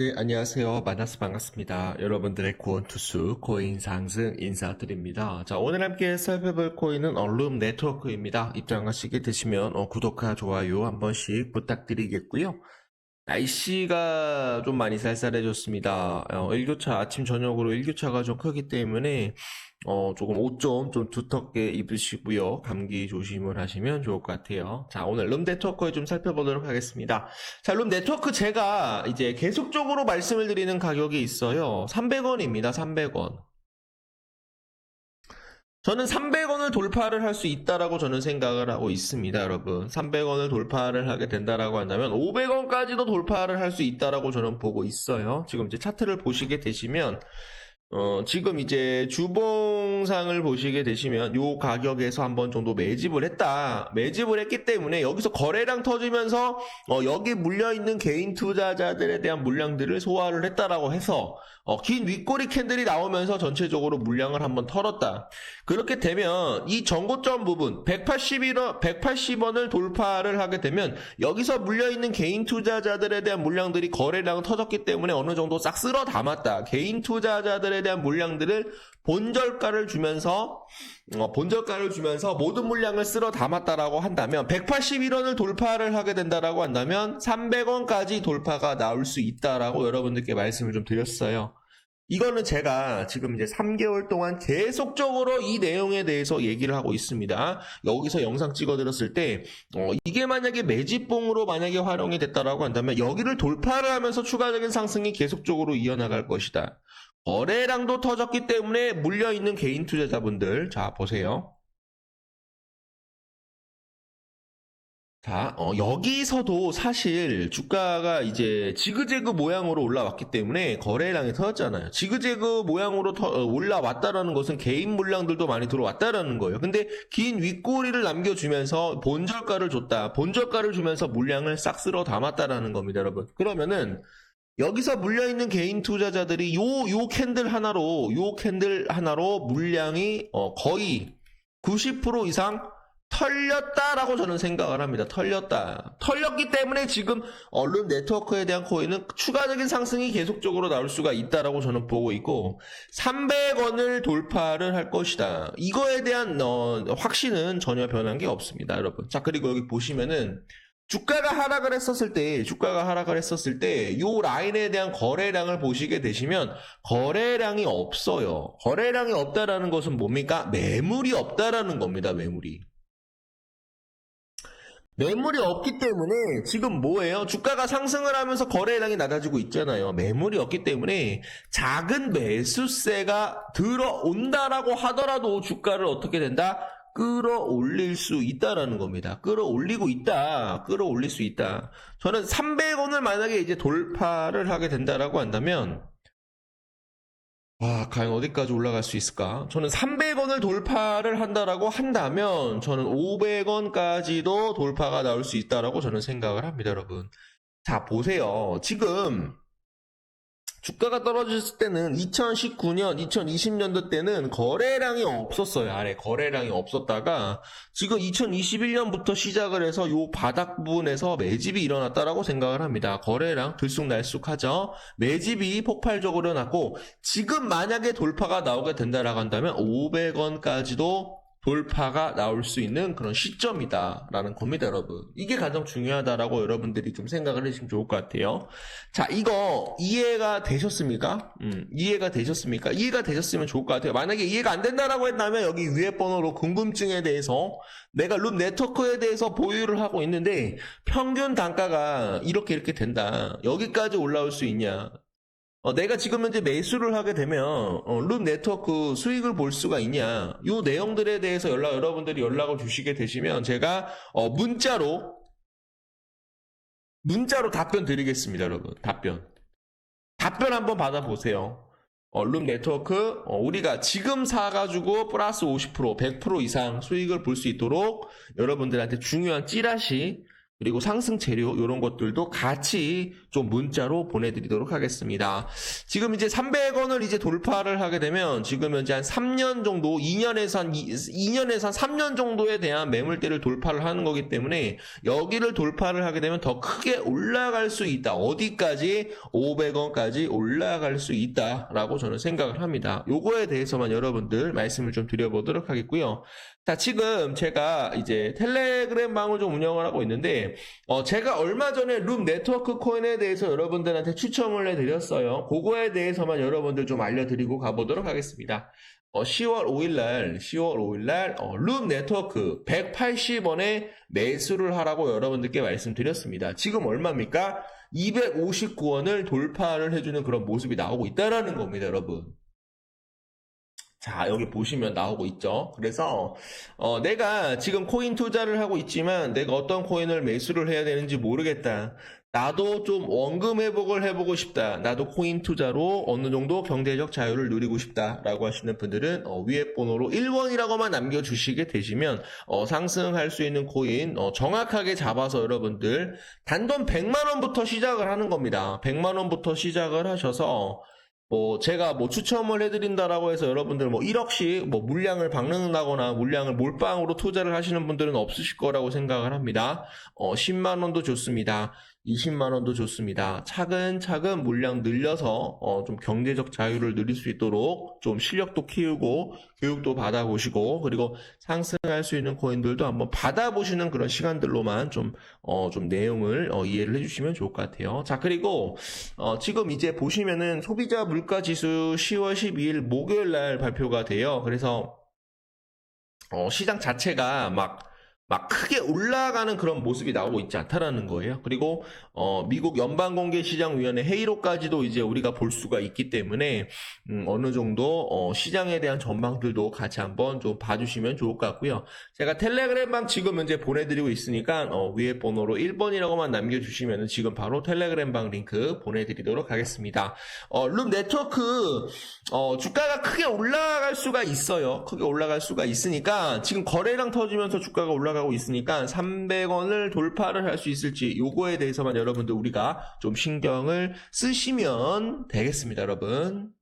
네, 안녕하세요. 만나서 반갑습니다. 여러분들의 코인 투수, 코인 상승 인사드립니다. 자, 오늘 함께 살펴볼 코인은 얼룸 네트워크입니다. 입장하시게 되시면 어, 구독과 좋아요 한 번씩 부탁드리겠고요. 날씨가 좀 많이 쌀쌀해졌습니다. 어, 일교차, 아침, 저녁으로 일교차가 좀 크기 때문에 어, 조금 옷 좀 좀 두텁게 입으시고요. 감기 조심을 하시면 좋을 것 같아요. 자, 오늘 룸 네트워크에 좀 살펴보도록 하겠습니다. 자, 룸 네트워크 제가 이제 계속적으로 말씀을 드리는 가격이 있어요. 300원입니다. 300원. 저는 300원을 돌파를 할 수 있다라고 저는 생각을 하고 있습니다, 여러분. 300원을 돌파를 하게 된다라고 한다면 500원까지도 돌파를 할 수 있다라고 저는 보고 있어요. 지금 이제 차트를 보시게 되시면 어, 지금 이제 주봉상을 보시게 되시면 요 가격에서 한 번 정도 매집을 했다. 매집을 했기 때문에 여기서 거래량 터지면서 어, 여기 물려있는 개인 투자자들에 대한 물량들을 소화를 했다라고 해서 어, 긴 윗꼬리 캔들이 나오면서 전체적으로 물량을 한번 털었다. 그렇게 되면 이 전고점 부분 181원, 180원을 돌파를 하게 되면 여기서 물려있는 개인 투자자들에 대한 물량들이 거래량 터졌기 때문에 어느 정도 싹 쓸어 담았다. 개인 투자자들에 대한 물량들을 본절가를 주면서 어, 본절가를 주면서 모든 물량을 쓸어 담았다라고 한다면 181원을 돌파를 하게 된다라고 한다면 300원까지 돌파가 나올 수 있다라고 여러분들께 말씀을 좀 드렸어요. 이거는 제가 지금 이제 3개월 동안 계속적으로 이 내용에 대해서 얘기를 하고 있습니다. 여기서 영상 찍어드렸을 때, 어, 이게 만약에 매집봉으로 만약에 활용이 됐다라고 한다면 여기를 돌파를 하면서 추가적인 상승이 계속적으로 이어나갈 것이다. 거래량도 터졌기 때문에 물려있는 개인 투자자분들, 자, 보세요. 자, 어, 여기서도 사실 주가가 이제 지그재그 모양으로 올라왔기 때문에 거래량이 터졌잖아요. 지그재그 모양으로 터- 어, 올라왔다라는 것은 개인 물량들도 많이 들어왔다라는 거예요. 근데 긴 윗꼬리를 남겨주면서 본절가를 줬다. 본절가를 주면서 물량을 싹 쓸어 담았다라는 겁니다, 여러분. 그러면은 여기서 물려있는 개인 투자자들이 요, 요 캔들 하나로, 요 캔들 하나로 물량이 어, 거의 90% 이상 털렸다라고 저는 생각을 합니다. 털렸다. 털렸기 때문에 지금 언론 네트워크에 대한 코인은 추가적인 상승이 계속적으로 나올 수가 있다라고 저는 보고 있고 300원을 돌파를 할 것이다. 이거에 대한 어, 확신은 전혀 변한 게 없습니다, 여러분. 자 그리고 여기 보시면은 주가가 하락을 했었을 때, 주가가 하락을 했었을 때, 요 라인에 대한 거래량을 보시게 되시면, 거래량이 없어요. 거래량이 없다라는 것은 뭡니까? 매물이 없다라는 겁니다, 매물이. 매물이 없기 때문에 지금 뭐예요? 주가가 상승을 하면서 거래량이 낮아지고 있잖아요. 매물이 없기 때문에 작은 매수세가 들어온다라고 하더라도 주가를 어떻게 된다? 끌어올릴 수 있다라는 겁니다. 끌어올리고 있다. 끌어올릴 수 있다. 저는 300원을 만약에 이제 돌파를 하게 된다라고 한다면 아, 과연 어디까지 올라갈 수 있을까? 저는 300원을 돌파를 한다라고 한다면 저는 500원까지도 돌파가 나올 수 있다라고 저는 생각을 합니다, 여러분. 자, 보세요. 지금 주가가 떨어졌을 때는 2019년, 2020년도 때는 거래량이 없었어요. 아래 거래량이 없었다가 지금 2021년부터 시작을 해서 요 바닥 부분에서 매집이 일어났다라고 생각을 합니다. 거래량 들쑥날쑥하죠. 매집이 폭발적으로 났고 지금 만약에 돌파가 나오게 된다라고 한다면 500원까지도 돌파가 나올 수 있는 그런 시점이다라는 겁니다, 여러분. 이게 가장 중요하다라고 여러분들이 좀 생각을 해주시면 좋을 것 같아요. 자, 이거 이해가 되셨습니까? 음, 이해가 되셨습니까? 이해가 되셨으면 좋을 것 같아요. 만약에 이해가 안 된다라고 했다면 여기 위에 번호로 궁금증에 대해서 내가 룸 네트워크에 대해서 보유를 하고 있는데 평균 단가가 이렇게 이렇게 된다. 여기까지 올라올 수 있냐? 어, 내가 지금 현재 매수를 하게 되면 어, 룸 네트워크 수익을 볼 수가 있냐? 요 내용들에 대해서 연락 여러분들이 연락을 주시게 되시면 제가 어, 문자로 문자로 답변 드리겠습니다, 여러분. 답변. 답변 한번 받아보세요. 어, 룸 네트워크, 어, 우리가 지금 사가지고 플러스 50%, 100% 이상 수익을 볼 수 있도록 여러분들한테 중요한 찌라시 그리고 상승 재료 이런 것들도 같이 좀 문자로 보내드리도록 하겠습니다. 지금 이제 300원을 이제 돌파를 하게 되면 지금 현재 한 3년 정도, 2년에서 한 2, 년에서 한 3년 정도에 대한 매물대를 돌파를 하는 거기 때문에 여기를 돌파를 하게 되면 더 크게 올라갈 수 있다. 어디까지? 500원까지 올라갈 수 있다라고 저는 생각을 합니다. 요거에 대해서만 여러분들 말씀을 좀 드려보도록 하겠고요. 자, 지금 제가 이제 텔레그램 방을 좀 운영을 하고 있는데, 어, 제가 얼마 전에 룸 네트워크 코인에 대해서 여러분들한테 추첨을 해드렸어요. 그거에 대해서만 여러분들 좀 알려드리고 가보도록 하겠습니다. 어, 10월 5일날, 10월 5일날, 어, 룸 네트워크 180원에 매수를 하라고 여러분들께 말씀드렸습니다. 지금 얼마입니까? 259원을 돌파를 해주는 그런 모습이 나오고 있다라는 겁니다, 여러분. 자, 여기 보시면 나오고 있죠. 그래서, 어, 내가 지금 코인 투자를 하고 있지만 내가 어떤 코인을 매수를 해야 되는지 모르겠다. 나도 좀 원금 회복을 해보고 싶다. 나도 코인 투자로 어느 정도 경제적 자유를 누리고 싶다. 라고 하시는 분들은 어, 위에 번호로 1번이라고만 남겨주시게 되시면 어, 상승할 수 있는 코인 어, 정확하게 잡아서 여러분들 단돈 100만 원부터 시작을 하는 겁니다. 100만 원부터 시작을 하셔서 뭐 제가 뭐 추첨을 해드린다라고 해서 여러분들 뭐 1억씩 뭐 물량을 박는다거나 물량을 몰빵으로 투자를 하시는 분들은 없으실 거라고 생각을 합니다. 어 10만 원도 좋습니다. 20만 원도 좋습니다. 차근차근 물량 늘려서 어, 좀 경제적 자유를 누릴 수 있도록 좀 실력도 키우고 교육도 받아보시고 그리고 상승할 수 있는 코인들도 한번 받아보시는 그런 시간들로만 좀, 어, 좀 내용을 어, 이해를 해주시면 좋을 것 같아요. 자, 그리고 어, 지금 이제 보시면은 소비자 물가 지수 10월 12일 목요일 날 발표가 돼요. 그래서 어, 시장 자체가 막 막 크게 올라가는 그런 모습이 나오고 있지 않다라는 거예요. 그리고 어, 미국 연방공개시장위원회 회의로까지도 이제 우리가 볼 수가 있기 때문에 음, 어느 정도 어, 시장에 대한 전망들도 같이 한번 좀 봐주시면 좋을 것 같고요. 제가 텔레그램방 지금 현재 보내드리고 있으니까 어, 위에 번호로 1번이라고만 남겨주시면 지금 바로 텔레그램방 링크 보내드리도록 하겠습니다. 어, 룸 네트워크 어, 주가가 크게 올라갈 수가 있어요. 크게 올라갈 수가 있으니까 지금 거래량 터지면서 주가가 올라가 고 있으니까 300원을 돌파를 할 수 있을지 요거에 대해서만 여러분들 우리가 좀 신경을 쓰시면 되겠습니다, 여러분.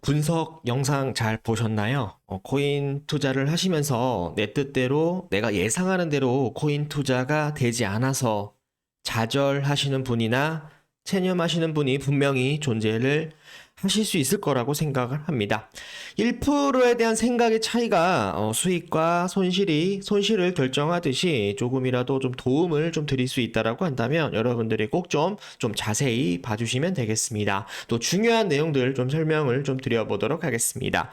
분석 영상 잘 보셨나요? 어, 코인 투자를 하시면서 내 뜻대로 내가 예상하는 대로 코인 투자가 되지 않아서 좌절하시는 분이나 체념하시는 분이 분명히 존재를 하실 수 있을 거라고 생각을 합니다. 1%에 대한 생각의 차이가 어, 수익과 손실이 손실을 결정하듯이 조금이라도 좀 도움을 좀 드릴 수 있다라고 한다면 여러분들이 꼭좀좀 자세히 봐주시면 되겠습니다. 또 중요한 내용들 좀 설명을 좀 드려보도록 하겠습니다.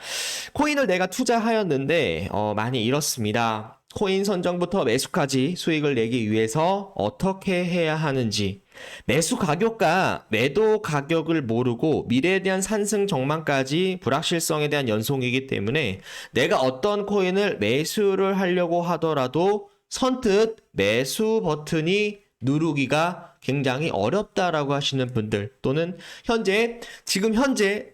코인을 내가 투자하였는데 어, 많이 잃었습니다. 코인 선정부터 매수까지 수익을 내기 위해서 어떻게 해야 하는지. 매수 가격과 매도 가격을 모르고 미래에 대한 산승 전망까지 불확실성에 대한 연속이기 때문에 내가 어떤 코인을 매수를 하려고 하더라도 선뜻 매수 버튼이 누르기가 굉장히 어렵다라고 하시는 분들 또는 현재 지금 현재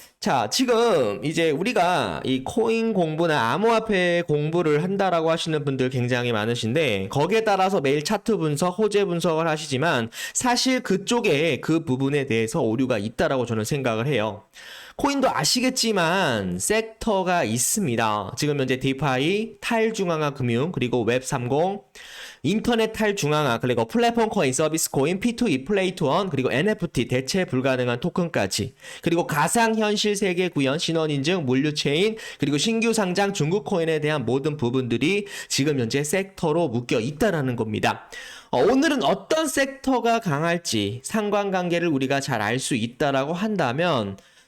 자, 지금 이제 우리가 이 코인 공부나 암호화폐 공부를 한다라고 하시는 분들 굉장히 많으신데 거기에 따라서 매일 차트 분석, 호재 분석을 하시지만 사실 그쪽에 그 부분에 대해서 오류가 있다라고 저는 생각을 해요. 코인도 아시겠지만 섹터가 있습니다. 지금 현재 디파이, 탈중앙화 금융, 그리고 웹30, 인터넷 탈중앙화, 그리고 플랫폼 코인, 서비스 코인, P2E, 플레이 투원, 그리고 NFT, 대체 불가능한 토큰까지, 그리고 가상현실 세계 구현, 신원인증, 물류체인, 그리고 신규 상장 중국 코인에 대한 모든 부분들이 지금 현재 섹터로 묶여 있다라는 겁니다. 어, 오늘은 어떤 섹터가 강할지 상관관계를 우리가 잘 알 수 있다라고 한다면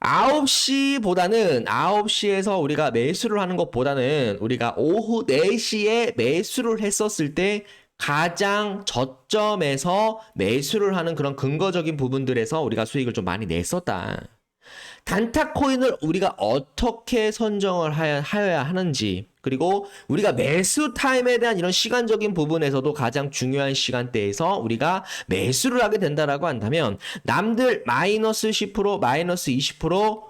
9시보다는 9시에서 우리가 매수를 하는 것보다는 우리가 오후 4시에 매수를 했었을 때 가장 저점에서 매수를 하는 그런 근거적인 부분들에서 우리가 수익을 좀 많이 냈었다. 단타 코인을 우리가 어떻게 선정을 하여야 하는지 그리고 우리가 매수 타임에 대한 이런 시간적인 부분에서도 가장 중요한 시간대에서 우리가 매수를 하게 된다라고 한다면 남들 마이너스 10% 마이너스 20%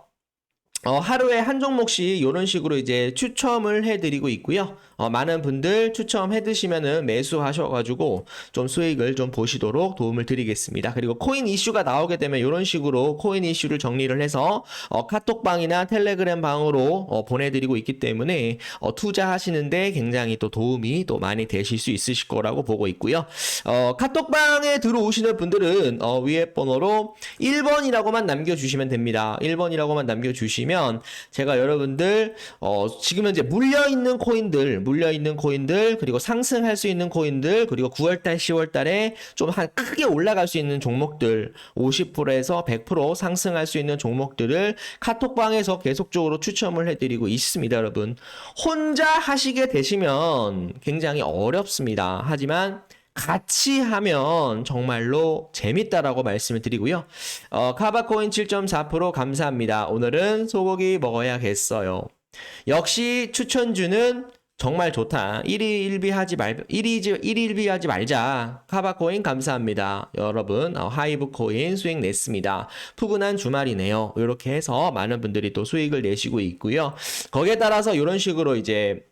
어, 하루에 한 종목씩 이런 식으로 이제 추첨을 해드리고 있고요. 어, 많은 분들 추첨해 드시면은 매수하셔가지고 좀 수익을 좀 보시도록 도움을 드리겠습니다. 그리고 코인 이슈가 나오게 되면 이런 식으로 코인 이슈를 정리를 해서 어, 카톡방이나 텔레그램 방으로 어, 보내드리고 있기 때문에 어, 투자하시는데 굉장히 또 도움이 또 많이 되실 수 있으실 거라고 보고 있고요. 어, 카톡방에 들어오시는 분들은 어, 위에 번호로 1번이라고만 남겨주시면 됩니다. 1번이라고만 남겨주시면 제가 여러분들 어, 지금 현재 물려 있는 코인들, 물려 있는 코인들 그리고 상승할 수 있는 코인들 그리고 9월 달, 10월 달에 좀 한 크게 올라갈 수 있는 종목들 50%에서 100% 상승할 수 있는 종목들을 카톡방에서 계속적으로 추첨을 해드리고 있습니다, 여러분. 혼자 하시게 되시면 굉장히 어렵습니다. 하지만 같이 하면 정말로 재밌다라고 말씀을 드리고요. 어, 카바코인 7.4% 감사합니다. 오늘은 소고기 먹어야겠어요. 역시 추천주는 정말 좋다. 1위 1비 하지 말, 1위, 1위 1비 하지 말자. 카바코인 감사합니다. 여러분, 어, 하이브 코인 수익 냈습니다. 푸근한 주말이네요. 이렇게 해서 많은 분들이 또 수익을 내시고 있고요. 거기에 따라서 이런 식으로 이제